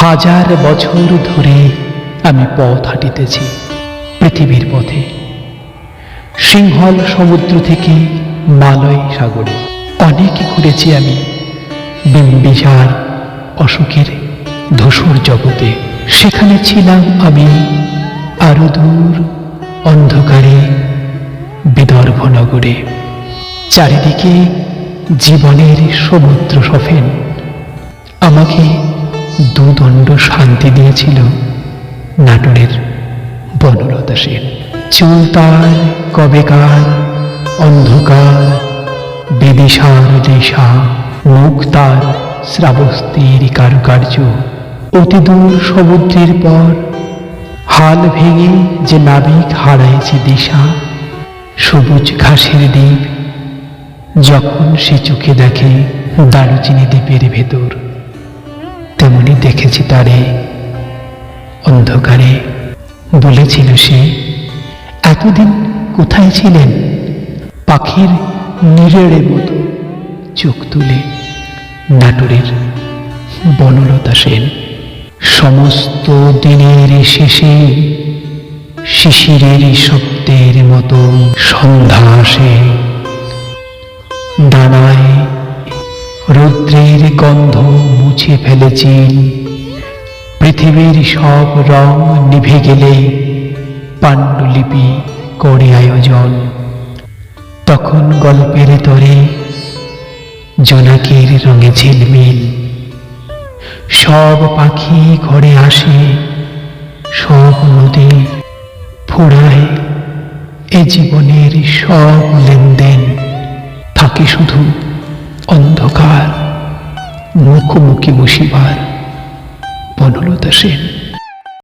হাজার বছর ধরে আমি পথ হাঁটিতেছি পৃথিবীর পথে। সিংহল সমুদ্র থেকে মালয় সাগরে। অনেক ঘুরেছি আমি বিম্বিসার অশোকের ধূসর জগতে। সেখানে ছিলাম আমি আরও দূর অন্ধকারে বিদর্ভ নগরে চারিদিকে জীবনের সমুদ্র সফেন। আমাকে দুদণ্ড শান্তি দিয়েছিল নাটোরের বনলতা সেন। চুল তার কবেকার অন্ধকার বিদিশার রেশা মুখ তার, শ্রাবস্তির কারুকার্য, অতি দূর সমুদ্রের পর, হাল ভেঙে যে নাবিক হারাইছে দিশা, সবুজ ঘাসের দ্বীপ, যখন সে চোখে দেখে দারুচিনি দ্বীপের ভেতর। তেমনি দেখেছি তারে। অন্ধকারে বলেছিল সে। এতদিন কোথায় ছিলেন? পাখির নিরেড়ে মতো চোখ তুলে নাটোরের বনলতা সেন। সমস্ত দিনের শেষে শিশিরের শব্দের মতো সন্ধ্যা আসে। ডানায় রৌদ্রের গন্ধ মুছে ফেলেছি। পৃথিবীর সব রং নিভে গেলে পাণ্ডুলিপি করে আয়োজন। তখন গল্পের তরে জোনাকির রঙে ঝিলমিল। সব পাখি ঘরে আসে, সব নদী ফোড়ায় এ জীবনের সব লেনদেন থাকে শুধু অন্ধকার। মুখোমুখি মুশিবার বনলতা সেন।